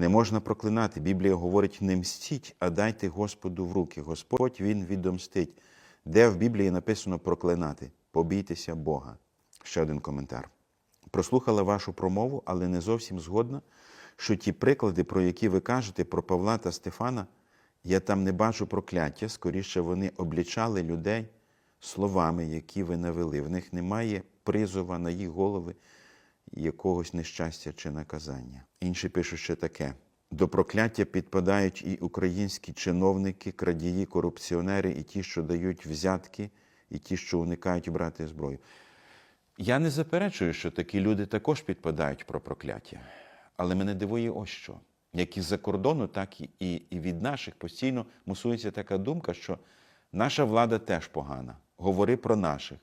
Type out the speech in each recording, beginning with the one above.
Не можна проклинати. Біблія говорить: не мстіть, а дайте Господу в руки. Господь Він відомстить. Де в Біблії написано проклинати? Побійтеся Бога. Ще один коментар. Прослухала вашу промову, але не зовсім згодна, що ті приклади, про які ви кажете, про Павла та Стефана, я там не бачу прокляття, скоріше вони облічали людей словами, які ви навели. В них немає призова на їх голови якогось нещастя чи наказання. Інші пишуть ще таке: до прокляття підпадають і українські чиновники, крадії, корупціонери, і ті, що дають взятки, і ті, що уникають брати зброю. Я не заперечую, що такі люди також підпадають про прокляття. Але мене дивує ось що. Як із-за кордону, так і, і, від наших постійно мусується така думка, що наша влада теж погана. Говори про наших,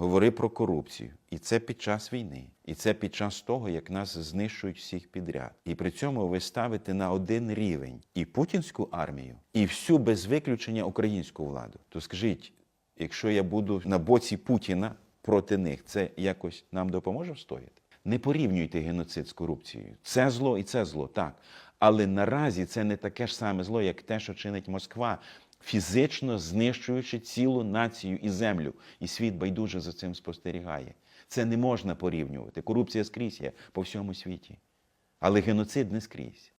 говори про корупцію. І це під час війни. І це під час того, як нас знищують всіх підряд. І при цьому ви ставите на один рівень і путінську армію, і всю без виключення українську владу. То скажіть, якщо я буду на боці Путіна проти них, це якось нам допоможе встояти? Не порівнюйте геноцид з корупцією. Це зло і це зло, так. Але наразі це не таке ж саме зло, як те, що чинить Москва, фізично знищуючи цілу націю і землю. І світ байдуже за цим спостерігає. Це не можна порівнювати. Корупція скрізь є по всьому світі. Але геноцид не скрізь.